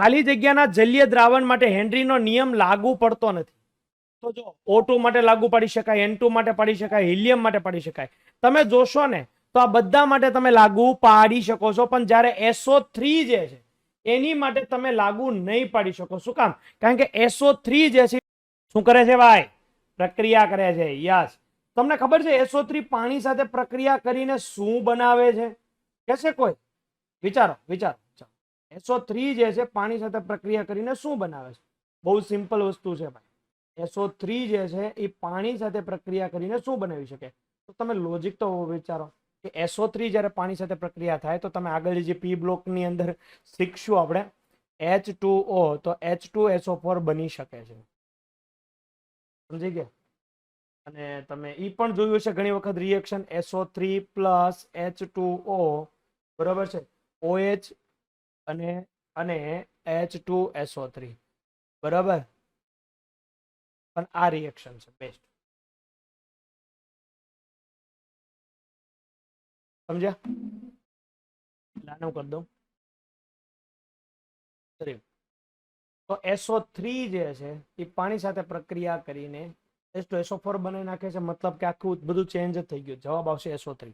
ખાલી જગ્યાના જલીય દ્રાવણ માટે હેનરીનો નિયમ લાગુ પડતો નથી. તો જો O2 માટે લાગુ પાડી શકાય N2 માટે પાડી શકાય, હિલિયમ માટે પાડી શકાય. તમે જોશો ને, તો આ બધા માટે તમે લાગુ પાડી શકો છો, પણ જ્યારે SO3 જે છે, એની માટે તમે લાગુ નહીં પાડી શકો. શું કામ? કારણ કે એસો જે છે, શું કરે છે ભાઈ? પ્રક્રિયા કરે છે. યસ. તમને ખબર છે SO3 પાણી સાથે પ્રક્રિયા કરીને શું બનાવે છે? કહેશે કોઈ? વિચારો વિચારો. વિચારો SO3 જે છે, પાણી સાથે પ્રક્રિયા કરીને શું બનાવે છે? બહુ સિમ્પલ વસ્તુ છે ભાઈ. એસો થ્રી જે છે, એ પાણી સાથે પ્રક્રિયા કરીને શું બનાવી શકે? તો તમે લોજિક તો વિચારો કે એસો થ્રી જ્યારે પાણી સાથે પ્રક્રિયા થાય તો તમે આગળ જે પી બ્લોકની અંદર શીખશું આપણે H2O તો H2SO4 બની શકે છે. સમજી ગયા? અને તમે એ પણ જોયું છે ઘણી વખત રિએક્શન SO3 પ્લસ H2O બરોબર છે? OH અને અને H2SO3 બરાબર? પણ આ રિએક્શન છે બેસ્ટ સમજ્યા? નાનું કરી દઉં. તો એસઓ થ્રી જે છે, એ પાણી સાથે પ્રક્રિયા કરીને H2SO4 બનાવી નાખે છે, મતલબ કે આખું બધું ચેન્જ થઈ ગયું. જવાબ આવશે SO3